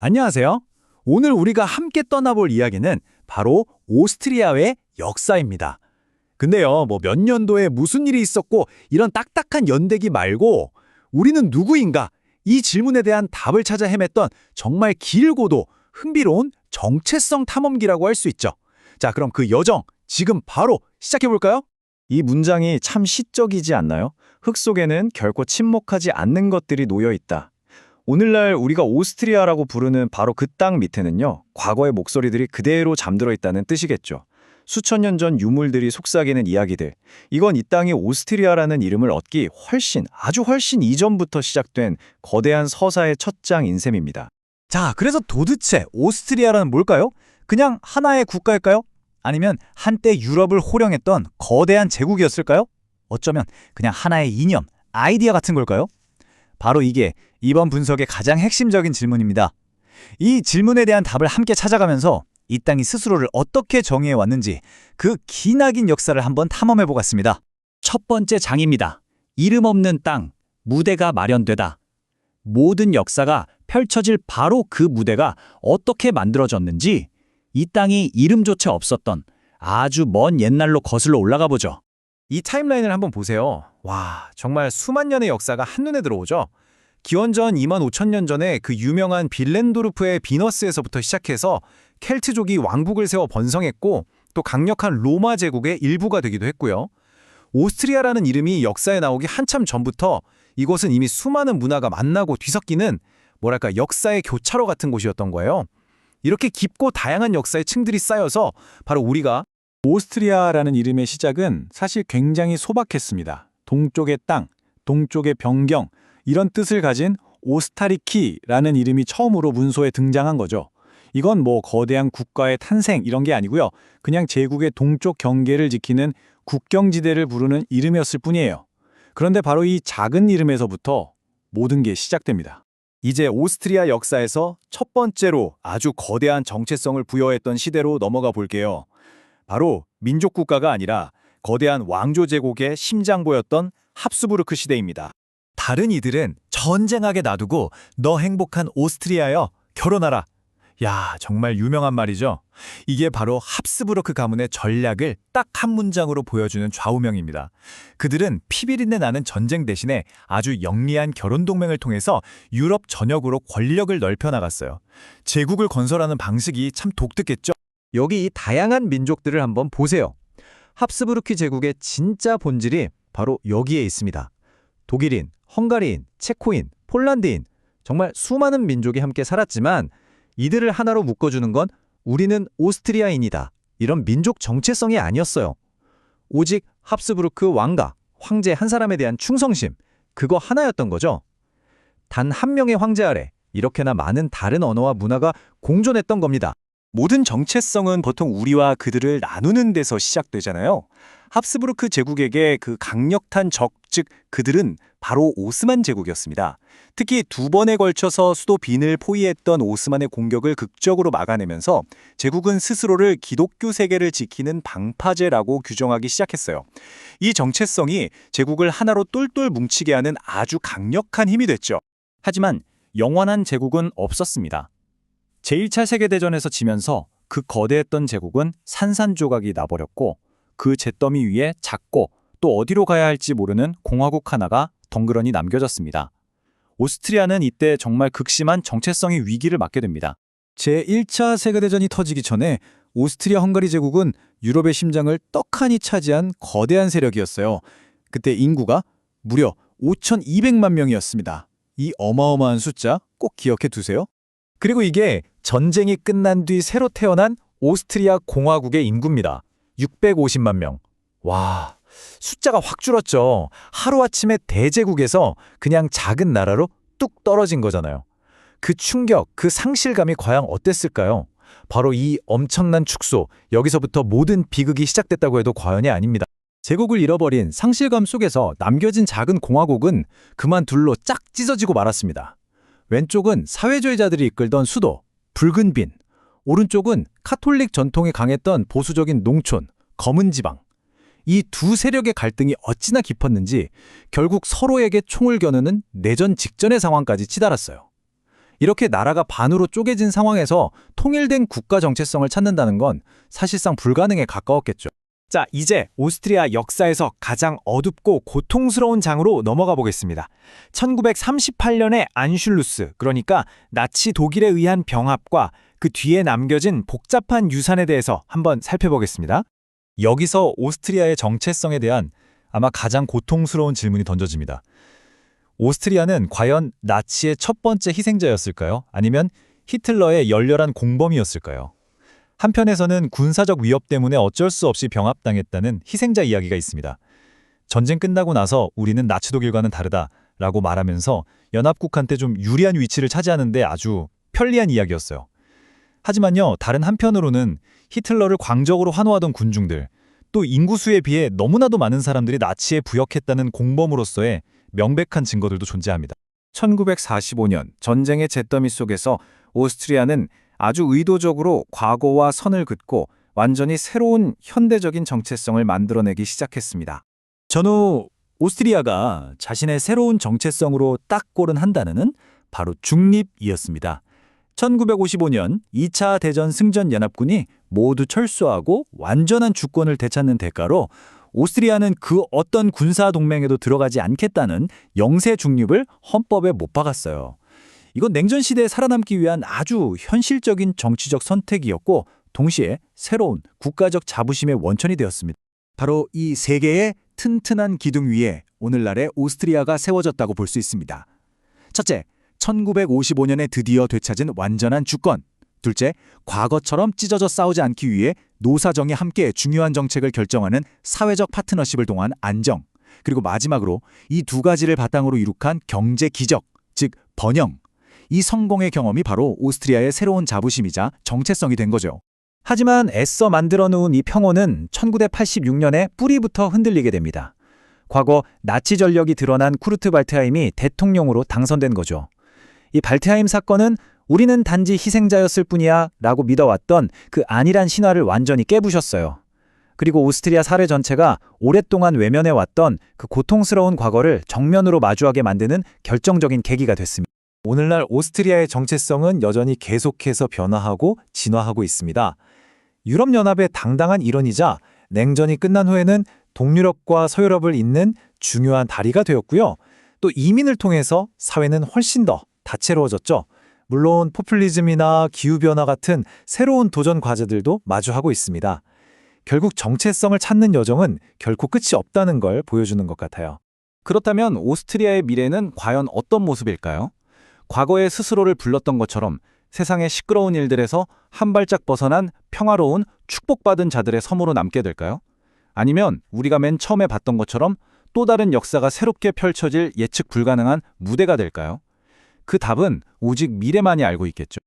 안녕하세요. 오늘 우리가 함께 떠나볼 이야기는 바로 오스트리아의 역사입니다. 근데요, 뭐 몇 년도에 무슨 일이 있었고 이런 딱딱한 연대기 말고 우리는 누구인가? 이 질문에 대한 답을 찾아 헤맸던 정말 길고도 흥미로운 정체성 탐험기라고 할 수 있죠. 자, 그럼 그 여정 지금 바로 시작해 볼까요? 이 문장이 참 시적이지 않나요? 흙 속에는 결코 침묵하지 않는 것들이 놓여 있다. 오늘날 우리가 오스트리아라고 부르는 바로 그 땅 밑에는요, 과거의 목소리들이 그대로 잠들어 있다는 뜻이겠죠. 수천 년 전 유물들이 속삭이는 이야기들. 이건 이 땅이 오스트리아라는 이름을 얻기 훨씬, 아주 훨씬 이전부터 시작된 거대한 서사의 첫 장 인 셈입니다. 자, 그래서 도대체 오스트리아라는 뭘까요? 그냥 하나의 국가일까요? 아니면 한때 유럽을 호령했던 거대한 제국이었을까요? 어쩌면 그냥 하나의 이념, 아이디어 같은 걸까요? 바로 이게 이번 분석의 가장 핵심적인 질문입니다. 이 질문에 대한 답을 함께 찾아가면서 이 땅이 스스로를 어떻게 정의해 왔는지 그 기나긴 역사를 한번 탐험해 보겠습니다. 첫 번째 장입니다. 이름 없는 땅, 무대가 마련되다. 모든 역사가 펼쳐질 바로 그 무대가 어떻게 만들어졌는지 이 땅이 이름조차 없었던 아주 먼 옛날로 거슬러 올라가 보죠. 이 타임라인을 한번 보세요. 와, 정말 수만 년의 역사가 한눈에 들어오죠? 기원전 2만 5천 년 전에 그 유명한 빌렌도르프의 비너스에서부터 시작해서 켈트족이 왕국을 세워 번성했고 또 강력한 로마 제국의 일부가 되기도 했고요. 오스트리아라는 이름이 역사에 나오기 한참 전부터 이곳은 이미 수많은 문화가 만나고 뒤섞이는 뭐랄까 역사의 교차로 같은 곳이었던 거예요. 이렇게 깊고 다양한 역사의 층들이 쌓여서 바로 우리가 오스트리아라는 이름의 시작은 사실 굉장히 소박했습니다. 동쪽의 땅, 동쪽의 변경 이런 뜻을 가진 오스타리키라는 이름이 처음으로 문서에 등장한 거죠. 이건 뭐 거대한 국가의 탄생 이런 게 아니고요. 그냥 제국의 동쪽 경계를 지키는 국경지대를 부르는 이름이었을 뿐이에요. 그런데 바로 이 작은 이름에서부터 모든 게 시작됩니다. 이제 오스트리아 역사에서 첫 번째로 아주 거대한 정체성을 부여했던 시대로 넘어가 볼게요. 바로 민족 국가가 아니라 거대한 왕조 제국의 심장보였던 합스부르크 시대입니다. 다른 이들은 전쟁하게 놔두고 너 행복한 오스트리아여 결혼하라. 야, 정말 유명한 말이죠. 이게 바로 합스부르크 가문의 전략을 딱 한 문장으로 보여주는 좌우명입니다. 그들은 피비린내 나는 전쟁 대신에 아주 영리한 결혼 동맹을 통해서 유럽 전역으로 권력을 넓혀 나갔어요. 제국을 건설하는 방식이 참 독특했죠. 여기 이 다양한 민족들을 한번 보세요. 합스부르크 제국의 진짜 본질이 바로 여기에 있습니다. 독일인, 헝가리인, 체코인, 폴란드인 정말 수많은 민족이 함께 살았지만 이들을 하나로 묶어주는 건 우리는 오스트리아인이다. 이런 민족 정체성이 아니었어요. 오직 합스부르크 왕가, 황제 한 사람에 대한 충성심, 그거 하나였던 거죠. 단 한 명의 황제 아래 이렇게나 많은 다른 언어와 문화가 공존했던 겁니다. 모든 정체성은 보통 우리와 그들을 나누는 데서 시작되잖아요. 합스부르크 제국에게 그 강력한 적, 즉 그들은 바로 오스만 제국이었습니다. 특히 두 번에 걸쳐서 수도 빈을 포위했던 오스만의 공격을 극적으로 막아내면서 제국은 스스로를 기독교 세계를 지키는 방파제라고 규정하기 시작했어요. 이 정체성이 제국을 하나로 똘똘 뭉치게 하는 아주 강력한 힘이 됐죠. 하지만 영원한 제국은 없었습니다. 제1차 세계대전에서 지면서 그 거대했던 제국은 산산조각이 나버렸고 그 잿더미 위에 작고 또 어디로 가야 할지 모르는 공화국 하나가 덩그러니 남겨졌습니다. 오스트리아는 이때 정말 극심한 정체성의 위기를 맞게 됩니다. 제1차 세계대전이 터지기 전에 오스트리아 헝가리 제국은 유럽의 심장을 떡하니 차지한 거대한 세력이었어요. 그때 인구가 무려 5,200만 명이었습니다. 이 어마어마한 숫자 꼭 기억해 두세요. 그리고 이게 전쟁이 끝난 뒤 새로 태어난 오스트리아 공화국의 인구입니다. 650만 명. 와, 숫자가 확 줄었죠. 하루아침에 대제국에서 그냥 작은 나라로 뚝 떨어진 거잖아요. 그 충격, 그 상실감이 과연 어땠을까요? 바로 이 엄청난 축소, 여기서부터 모든 비극이 시작됐다고 해도 과언이 아닙니다. 제국을 잃어버린 상실감 속에서 남겨진 작은 공화국은 그만 둘로 쫙 찢어지고 말았습니다. 왼쪽은 사회주의자들이 이끌던 수도, 붉은 빈, 오른쪽은 카톨릭 전통이 강했던 보수적인 농촌, 검은 지방. 이 두 세력의 갈등이 어찌나 깊었는지 결국 서로에게 총을 겨누는 내전 직전의 상황까지 치달았어요. 이렇게 나라가 반으로 쪼개진 상황에서 통일된 국가 정체성을 찾는다는 건 사실상 불가능에 가까웠겠죠. 자, 이제 오스트리아 역사에서 가장 어둡고 고통스러운 장으로 넘어가 보겠습니다. 1938년의 안슐루스, 그러니까 나치 독일에 의한 병합과 그 뒤에 남겨진 복잡한 유산에 대해서 한번 살펴보겠습니다. 여기서 오스트리아의 정체성에 대한 아마 가장 고통스러운 질문이 던져집니다. 오스트리아는 과연 나치의 첫 번째 희생자였을까요? 아니면 히틀러의 열렬한 공범이었을까요? 한편에서는 군사적 위협 때문에 어쩔 수 없이 병합당했다는 희생자 이야기가 있습니다. 전쟁 끝나고 나서 우리는 나치 독일과는 다르다라고 말하면서 연합국한테 좀 유리한 위치를 차지하는데 아주 편리한 이야기였어요. 하지만요, 다른 한편으로는 히틀러를 광적으로 환호하던 군중들, 또 인구수에 비해 너무나도 많은 사람들이 나치에 부역했다는 공범으로서의 명백한 증거들도 존재합니다. 1945년 전쟁의 잿더미 속에서 오스트리아는 아주 의도적으로 과거와 선을 긋고 완전히 새로운 현대적인 정체성을 만들어내기 시작했습니다. 전후 오스트리아가 자신의 새로운 정체성으로 딱 고른 한 단어는 바로 중립이었습니다. 1955년 2차 대전 승전 연합군이 모두 철수하고 완전한 주권을 되찾는 대가로 오스트리아는 그 어떤 군사 동맹에도 들어가지 않겠다는 영세 중립을 헌법에 못 박았어요. 이건 냉전 시대에 살아남기 위한 아주 현실적인 정치적 선택이었고 동시에 새로운 국가적 자부심의 원천이 되었습니다. 바로 이 세 개의 튼튼한 기둥 위에 오늘날의 오스트리아가 세워졌다고 볼 수 있습니다. 첫째, 1955년에 드디어 되찾은 완전한 주권. 둘째, 과거처럼 찢어져 싸우지 않기 위해 노사정이 함께 중요한 정책을 결정하는 사회적 파트너십을 통한 안정. 그리고 마지막으로 이 두 가지를 바탕으로 이룩한 경제 기적, 즉 번영. 이 성공의 경험이 바로 오스트리아의 새로운 자부심이자 정체성이 된 거죠. 하지만 애써 만들어 놓은 이 평온은 1986년에 뿌리부터 흔들리게 됩니다. 과거 나치 전력이 드러난 쿠르트 발트하임이 대통령으로 당선된 거죠. 이 발트하임 사건은 우리는 단지 희생자였을 뿐이야 라고 믿어왔던 그 안일한 신화를 완전히 깨부셨어요. 그리고 오스트리아 사회 전체가 오랫동안 외면해왔던 그 고통스러운 과거를 정면으로 마주하게 만드는 결정적인 계기가 됐습니다. 오늘날 오스트리아의 정체성은 여전히 계속해서 변화하고 진화하고 있습니다. 유럽연합의 당당한 일원이자 냉전이 끝난 후에는 동유럽과 서유럽을 잇는 중요한 다리가 되었고요. 또 이민을 통해서 사회는 훨씬 더 다채로워졌죠. 물론 포퓰리즘이나 기후변화 같은 새로운 도전 과제들도 마주하고 있습니다. 결국 정체성을 찾는 여정은 결코 끝이 없다는 걸 보여주는 것 같아요. 그렇다면 오스트리아의 미래는 과연 어떤 모습일까요? 과거에 스스로를 불렀던 것처럼 세상의 시끄러운 일들에서 한 발짝 벗어난 평화로운 축복받은 자들의 섬으로 남게 될까요? 아니면 우리가 맨 처음에 봤던 것처럼 또 다른 역사가 새롭게 펼쳐질 예측 불가능한 무대가 될까요? 그 답은 오직 미래만이 알고 있겠죠.